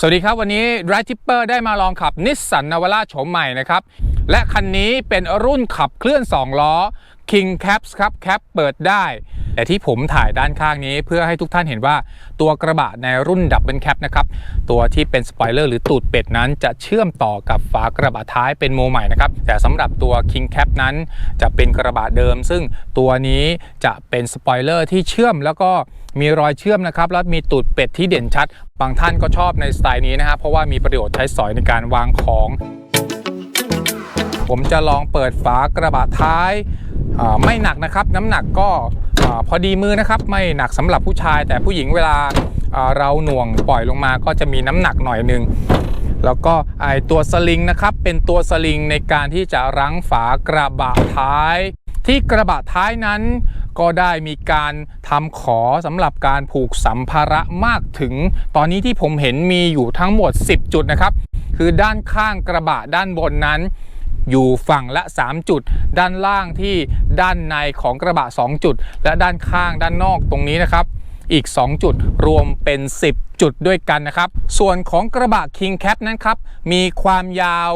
สวัสดีครับ วันนี้ Drive Tipper ได้มาลองขับนิสสันนาวาร่าโฉมใหม่นะครับ และคันนี้เป็นรุ่นขับเคลื่อน 2 ล้อ King Caps ครับแคปเปิดได้ แต่ที่ผมถ่ายด้านข้างนี้เพื่อให้ทุกท่านเห็นว่าตัวกระบะในรุ่นดับเบิลแคปนะครับ ตัวที่เป็นสปอยเลอร์หรือตูดเป็ดนั้นจะเชื่อมต่อกับฝากระบะท้ายเป็นโมใหม่นะครับ แต่สำหรับตัว King Cap นั้นจะเป็นกระบะเดิม ซึ่งตัวนี้จะเป็นสปอยเลอร์ที่เชื่อมแล้วก็มีรอยเชื่อมนะครับ แล้วมีตูดเป็ดที่เด่นชัด บางท่านก็ชอบในสไตล์นี้นะครับเพราะว่ามีประโยชน์ใช้สอยในการวางของ ผมจะลองเปิดฝากระบะท้ายไม่หนักนะครับ น้ำหนักก็พอดีมือนะครับไม่หนักสำหรับผู้ชาย แต่ผู้หญิงเวลาอ่าเราหน่วงปล่อยลงมาก็จะมีน้ำหนักหน่อยหนึ่งแล้วก็ไอตัวสลิงนะครับเป็นตัวสลิงในการที่จะรั้งฝากระบะท้าย ที่กระบะท้ายนั้นก็ได้มีการทำขอสำหรับการผูกสัมภาระมากถึง ตอนนี้ที่ผมเห็นมีอยู่ทั้งหมด 10 จุดนะครับ คือด้านข้างกระบะด้านบนนั้น อยู่ฝั่งละ 3 จุด ด้านล่างที่ด้านในของกระบะ 2 จุด และด้านข้างด้านนอกตรงนี้นะครับ อีก 2 จุดรวมเป็น 10 จุดด้วยกันนะครับ ส่วนของกระบะ King Cap นั้นครับ มีความยาว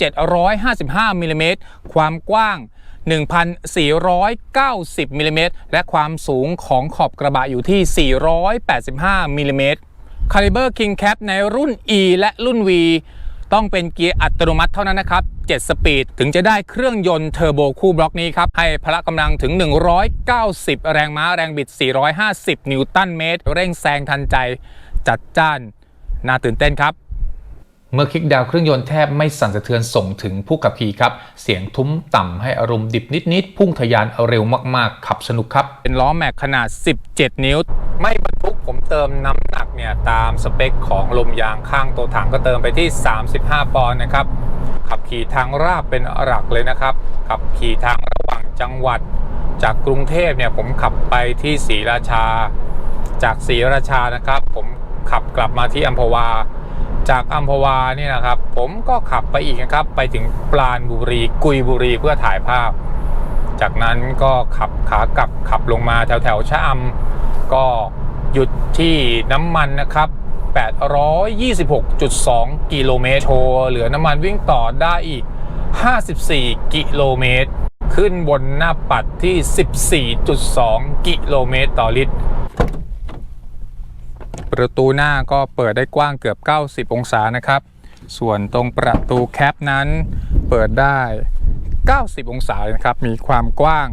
1,755มิลลิเมตรความกว้าง 1,490มิลลิเมตรและความสูงของขอบกระบะอยู่ที่ 485มิลลิเมตร Caliber King Cap ในรุ่น E และรุ่น V ต้องเป็นเกียร์อัตโนมัติเท่านั้นนะครับ 7 สปีด ถึงจะได้เครื่องยนต์เทอร์โบคู่บล็อกนี้ครับ ให้พละกำลังถึง 190 แรงม้าแรงบิด 450 นิวตันเมตร เร่งแซงทันใจจัดจ้าน น่าตื่นเต้นครับ เมื่อคลิกดาวเครื่องยนต์แทบไม่สั่นสะเทือนส่งถึงผู้ขับขี่ครับ เสียงทุ้มต่ำให้อารมณ์ดิบนิดๆ พุ่งทะยานเร็วมากๆ ขับสนุกครับ เป็นล้อแม็กขนาด 17 นิ้ว ไม่บรรทุกผมเติมน้ำหนักเนี่ย ตามสเปคของลมยางข้างตัวถังก็เติมไปที่ 35 ปอนด์นะครับ ขับขี่ทางราบเป็นหลักเลยนะครับ ขับขี่ทางระหว่างจังหวัด จากกรุงเทพเนี่ยผมขับไปที่ศรีราชา จากศรีราชานะครับ ผมขับกลับมาที่อัมพวา จากอัมพวาเนี่ยนะครับ ผมก็ขับไปอีกนะครับ ไปถึงปราณบุรีกุยบุรีเพื่อถ่ายภาพ จากนั้นก็ขับขากลับขับลงมาแถวแถวชะอำก็หยุดที่น้ำมันนะครับ 826.2 กิโลเมตรโชว์เหลือน้ำมันวิ่งต่อได้อีก 54 กิโลเมตร ขึ้นบนหน้าปัดที่ 14.2 กิโลเมตรต่อลิตร ประตูหน้าก็เปิดได้กว้างเกือบ 90 องศานะครับ ส่วนตรงประตูแคปนั้นเปิดได้ 90 องศาเลยนะครับ มีความกว้าง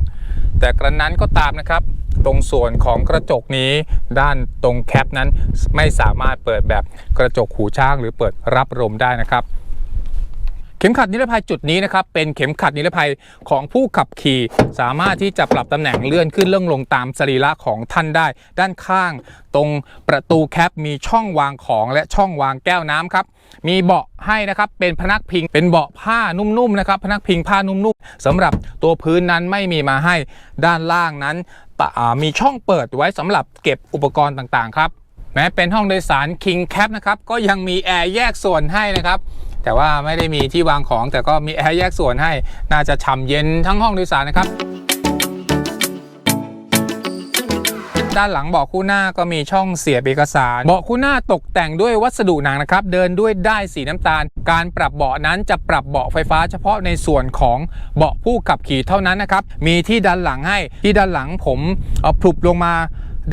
แต่กระนั้นก็ตามนะครับ ตรงส่วนของกระจกนี้ ด้านตรงแคปนั้นไม่สามารถเปิดแบบกระจกหูช้างหรือเปิดรับลมได้นะครับ ข็มขัดนิรภัยจุดนี้นะครับเป็นเข็มขัดนิรภัยของผู้ขับขี่ สามารถที่จะปรับตำแหน่งเลื่อนขึ้นเลื่อนลงตามสรีระของท่านได้ ด้านข้าง ตรงประตูแคปมีช่องวางของและช่องวางแก้วน้ำครับมีเบาะให้นะครับเป็นพนักพิงเป็นเบาะผ้านุ่มๆนะครับพนักพิงผ้านุ่มๆสำหรับตัวพื้นนั้นไม่มีมาให้ด้านล่างนั้นมีช่องเปิดไว้สำหรับเก็บอุปกรณ์ต่างๆครับแม้เป็นห้องโดยสาร King Cap นะครับก็ยังมีแอร์แยกส่วนให้นะครับ แต่ว่าไม่ได้มีที่วางของ แต่ก็มีแอร์แยกส่วนให้น่าจะฉ่ำเย็นทั้งห้องโดยสารนะครับด้านหลังเบาะคู่หน้าก็มีช่องเสียบเอกสาร เบาะคู่หน้าตกแต่งด้วยวัสดุหนังนะครับ เดินด้วยได้สีน้ำตาล การปรับเบาะนั้นจะปรับเบาะไฟฟ้าเฉพาะในส่วนของเบาะผู้ขับขี่เท่านั้นนะครับ มีที่ด้านหลังให้ ที่ด้านหลังผมเอาพลุบลงมา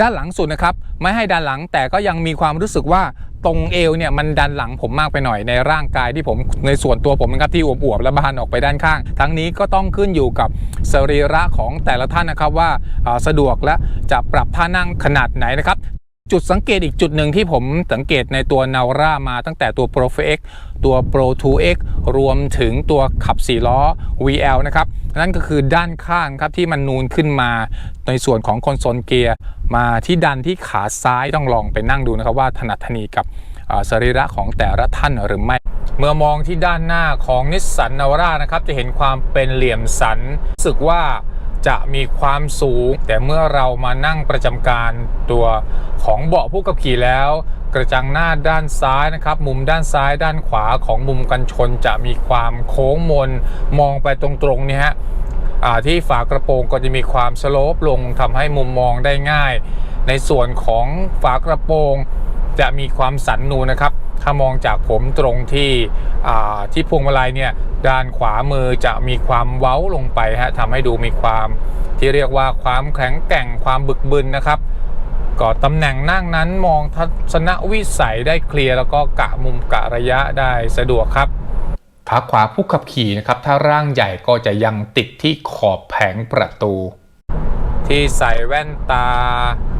ด้านหลังสุดนะครับ ไม่ให้ด้านหลังแต่ก็ยังมีความรู้สึกว่า ตรงเอวเนี่ยมันดันหลังผมมากไปหน่อยในร่างกายที่ผมในส่วนตัวผมนะครับที่อวบๆและบานออกไปด้านข้าง ทั้งนี้ก็ต้องขึ้นอยู่กับสรีระของแต่ละท่านนะครับว่าอ่าสะดวกและจะปรับท่านั่งขนาดไหนนะครับ จุดสังเกตอีกจุดหนึ่งที่ผมสังเกตในตัวนาร่ามาตั้งแต่ตัว Pro X ตัว Pro 2X รวมถึงตัวขับ4ล้อ VL นะครับ นั่นก็คือด้านข้างครับที่มันนูนขึ้นมาในส่วนของคอนโซลเกียร์มาที่ดันที่ขาซ้ายต้องลองไปนั่งดูนะครับว่าถนัดถนีกับสรีระของแต่ละท่านหรือไม่ เมื่อมองที่ด้านหน้าของนิสสันนาวาร่านะครับจะเห็นความเป็นเหลี่ยมสันรู้สึกว่า จะมีความสูง แต่เมื่อเรามานั่งประจำการตัวของเบาะผู้ขับขี่แล้ว กระจังหน้าด้านซ้ายนะครับ มุมด้านซ้ายด้านขวาของมุมกันชน จะมีความโค้งมน มองไปตรงๆนี่ฮะที่ฝากระโปรงก็จะมีความสโลปลงทำให้มุมมองได้ง่าย ในส่วนของฝากระโปรง จะมีความสันนูนนะครับ ถ้ามองจากผมตรงที่อ่าที่พวงมาลัยเนี่ยด้านขวามือจะมีความเว้าลงไปฮะทำให้ดูมีความที่เรียกว่าความแข็งแกร่งความบึกบึนนะครับก็ตำแหน่งนั่งนั้นมองทัศนวิสัยได้เคลียร์แล้วก็กะมุมกะระยะได้สะดวกครับขาขวาผู้ขับขี่นะครับ ถ้าร่างใหญ่ก็จะยังติดที่ขอบแผงประตู ที่ใส่แว่นตาอ่า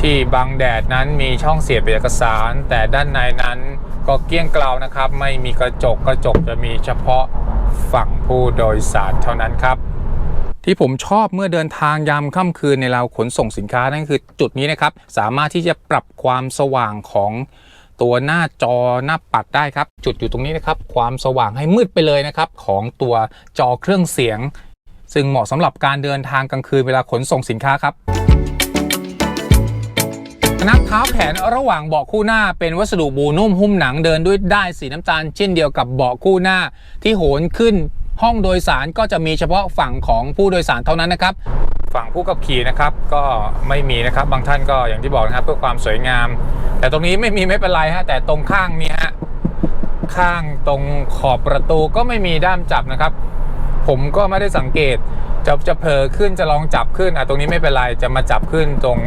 ที่บังแดดนั้นมีช่องเสียบเอกสาร แต่ด้านในนั้นก็เกี้ยงกลาวนะครับ ไม่มีกระจกกระจกจะมีเฉพาะฝั่งผู้โดยสารเท่านั้นครับ ที่ผมชอบเมื่อเดินทางยามค่ำคืนในเราขนส่งสินค้านั่นคือจุดนี้นะครับ สามารถที่จะปรับความสว่างของตัวหน้าจอหน้าปัดได้ครับ จุดอยู่ตรงนี้นะครับ ความสว่างให้มืดไปเลยนะครับ ของตัวจอเครื่องเสียง ซึ่งเหมาะสำหรับการเดินทางกลางคืนเวลาขนส่งสินค้าครับ นับเท้าแขนระหว่างเบาะคู่หน้าเป็นวัสดุบูนุ่มหุ้มหนังเดินด้วยได้สีน้ำตาลเช่นเดียวกับเบาะคู่หน้า ที่โหนขึ้นห้องโดยสารก็จะมีเฉพาะฝั่งของผู้โดยสารเท่านั้นนะครับ ฝั่งผู้ขับขี่นะครับก็ไม่มีนะครับ บางท่านก็อย่างที่บอกนะครับเพื่อความสวยงาม แต่ตรงนี้ไม่มีไม่เป็นไรฮะแต่ตรงข้างนี้ฮะข้างตรงขอบประตูก็ไม่มีด้ามจับนะครับ ผมก็ไม่ได้สังเกตจะจะเผลอขึ้นจะลองจับขึ้นอะตรงนี้ไม่เป็นไรจะมาจับขึ้นตรง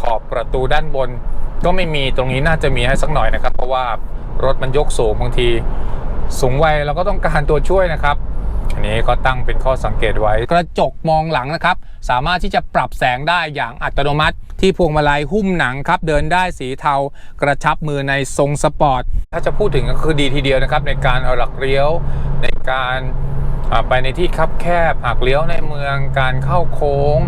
ขอบประตูด้านบน ก็ไม่มีตรงนี้น่าจะมีให้สักหน่อยนะครับ เพราะว่ารถมันยกสูงบางที สูงไวเราก็ต้องการตัวช่วยนะครับอันนี้ก็ตั้งเป็นข้อสังเกตไว้ กระจกมองหลังนะครับ สามารถที่จะปรับแสงได้อย่างอัตโนมัติ ที่พวงมาลัยหุ้มหนังครับ เดินได้สีเทา กระชับมือในทรงสปอร์ต ถ้าจะพูดถึงก็คือดีทีเดียวนะครับ ในการเอาหลักเลี้ยว ในการไปในที่คับแคบหักเลี้ยวในเมือง การเข้าโค้ง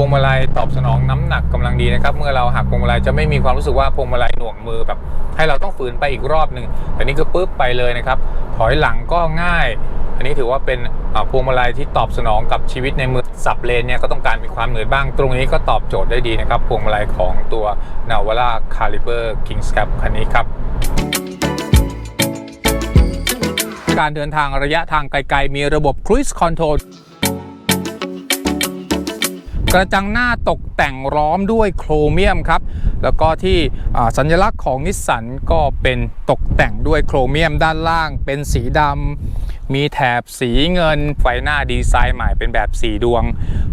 วงมาลัยตอบสนองน้ำหนักกำลังดีนะครับ เมื่อเราหักพวงมาลัยจะไม่มีความรู้สึกว่าพวงมาลัยหน่วงมือแบบให้เราต้องฝืนไปอีกรอบหนึ่งแต่นี่คือปุ๊บไปเลยนะครับ ถอยหลังก็ง่าย อันนี้ถือว่าเป็นพวงมาลัยที่ตอบสนองกับชีวิตในเมืองสับเลนเนี่ยก็ต้องการมีความเหนื่อยบ้าง ตรงนี้ก็ตอบโจทย์ได้ดีนะครับพวงมาลัยของตัว Navara Caliber Kings Cap คันนี้ครับการเดินทางระยะทางไกลๆ มีระบบ Cruise Control กระจังหน้าตกแต่งล้อมด้วยโครเมียมครับ แล้วก็ที่สัญลักษณ์ของนิสสันก็เป็นตกแต่งด้วยโครเมียมด้านล่าง เป็นสีดำมีแถบสีเงิน ไฟหน้าดีไซน์ใหม่เป็นแบบสีดวง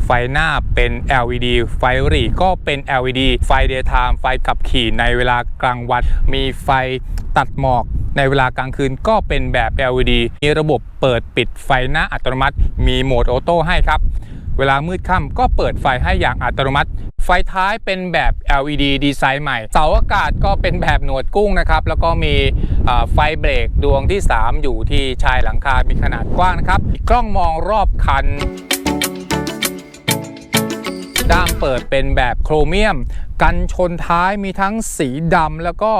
ไฟหน้าเป็น LED ไฟหรี่ก็เป็น LED ไฟ daytime ไฟขับขี่ในเวลากลางวัน มีไฟตัดหมอกในเวลากลางคืนก็เป็นแบบ LED มีระบบเปิดปิดไฟหน้าอัตโนมัติ มีโหมดออโต้ให้ครับ เวลามืดค่ำก็เปิดไฟให้อย่างอัตโนมัติ ไฟท้ายเป็นแบบ LED ดีไซน์ใหม่ เสาอากาศก็เป็นแบบหนวดกุ้งนะครับ แล้วก็มีไฟเบรกดวงที่ 3 อยู่ที่ชายหลังคา มีขนาดกว้างนะครับ กล้องมองรอบคันด้ามเปิดเป็นแบบโครเมียม กันชนท้ายมีทั้งสีดำแล้วก็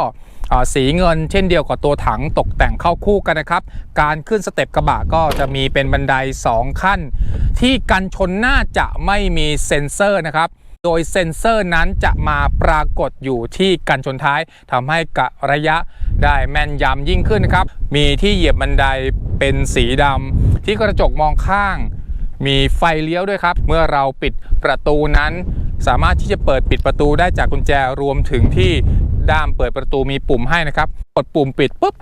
สีเงินเช่นเดียวกับตัวถังตกแต่งเข้าคู่กันนะครับ การขึ้นสเต็ปกระบะก็จะมีเป็นบันได 2 ขั้น ที่กันชนน่าจะไม่มีเซ็นเซอร์นะครับโดยเซ็นเซอร์นั้นจะมาปรากฏอยู่ที่กันชนท้ายทำให้กะระยะได้แม่นยำยิ่งขึ้นนะครับ มีที่เหยียบบันไดเป็นสีดำที่กระจกมองข้าง มีไฟเลี้ยวด้วยครับ เมื่อเราปิดประตูนั้น สามารถที่จะเปิดปิดประตูได้จากกุญแจรวมถึงที่ ด้ามเปิดประตูมีปุ่มให้นะครับ กดปุ่มปิดปุ๊บ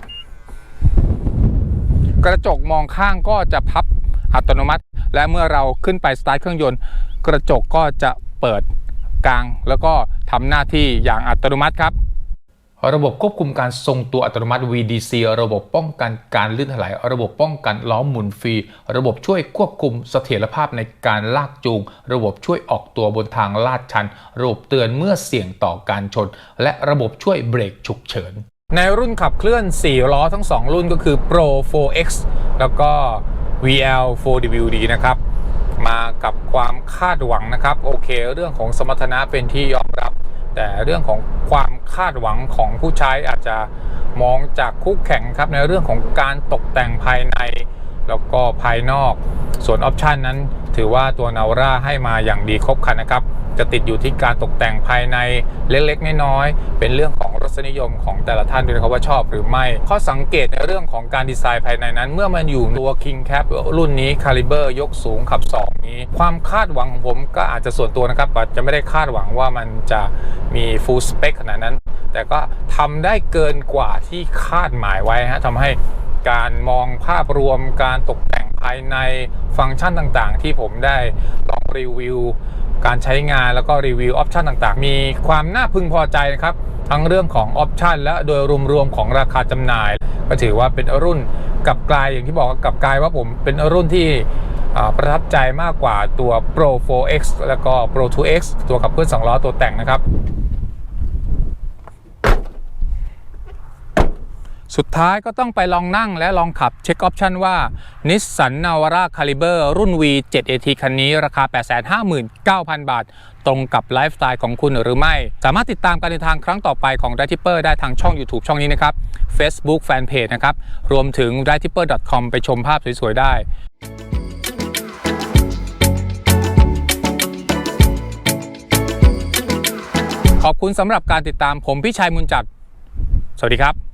กระจกมองข้างก็จะพับอัตโนมัติ และเมื่อเราขึ้นไปสตาร์ทเครื่องยนต์ กระจกก็จะเปิดกลาง แล้วก็ทำหน้าที่อย่างอัตโนมัติครับ ระบบควบคุมการทรงตัวอัตโนมัติ VDC ระบบป้องกันการลื่นถลาย ระบบป้องกันล้อหมุนฟรี ระบบช่วยควบคุมเสถียรภาพในการลากจูง ระบบช่วยออกตัวบนทางลาดชัน ระบบเตือนเมื่อเสี่ยงต่อการชน และระบบช่วยเบรกฉุกเฉิน ในรุ่นขับเคลื่อน 4 ล้อทั้ง 2 รุ่นก็คือ Pro 4X แล้วก็ VL 4WD นะครับมากับความคาดหวังนะครับ โอเค เรื่องของสมรรถนะเป็นที่ยอมรับ แต่เรื่องของความ คาดหวังของผู้ใช้อาจจะมองจากคู่แข่งครับในเรื่องของการตกแต่งภายใน แล้วก็ภายนอก ส่วนออปชันนั้น ถือว่าตัวนาวราให้มาอย่างดีครบครันนะครับ จะติดอยู่ที่การตกแต่งภายในเล็กๆ น้อยๆ เป็นเรื่องของรสนิยมของแต่ละท่านด้วยนะครับว่าชอบหรือไม่ ข้อสังเกตในเรื่องของการดีไซน์ภายในนั้น เมื่อมันอยู่ตัว King Cap รุ่นนี้ Caliber ยกสูงขับ 2 นี้ ความคาดหวังของผมก็อาจจะส่วนตัวนะครับอาจจะไม่ได้คาดหวังว่ามันจะมี full spec ขนาดนั้น แต่ก็ทำได้เกินกว่าที่คาดหมายไว้ฮะทำให้ การมองภาพรวมการตกแต่งภายในฟังก์ชันต่างๆ ที่ผมได้ลองรีวิว การใช้งานแล้วก็รีวิวออปชันต่างๆ มีความน่าพึงพอใจนะครับ ทั้งเรื่องของออปชันและโดยรวมๆของราคาจำหน่าย ก็ถือว่าเป็นรุ่นกับกลายอย่างที่บอกกับกลายว่าผมเป็นรุ่นที่ประทับใจมากกว่าตัว Pro 4X แล้วก็ Pro 2X ตัวขับเคลื่อน2ล้อตัวแต่งนะครับ สุดท้ายก็ต้องไปลองนั่งและลองขับเช็คออปชันว่า Nissan Navara Caliber รุ่น V7 AT คันนี้ราคา 859,000 บาท ตรงกับไลฟ์สไตล์ของคุณหรือไม่ สามารถติดตามการเดินทางครั้งต่อไปของ d r i v e r ได้ทางช่อง YouTube ช่องนี้นะครับ Facebook Fanpage นะครับ รวมถึง d r i v e r c o m ไปชมภาพสวยๆได้ขอบคุณสำหรับการติดตามผมพี่ชัยมุนจัด สวัสดีครับ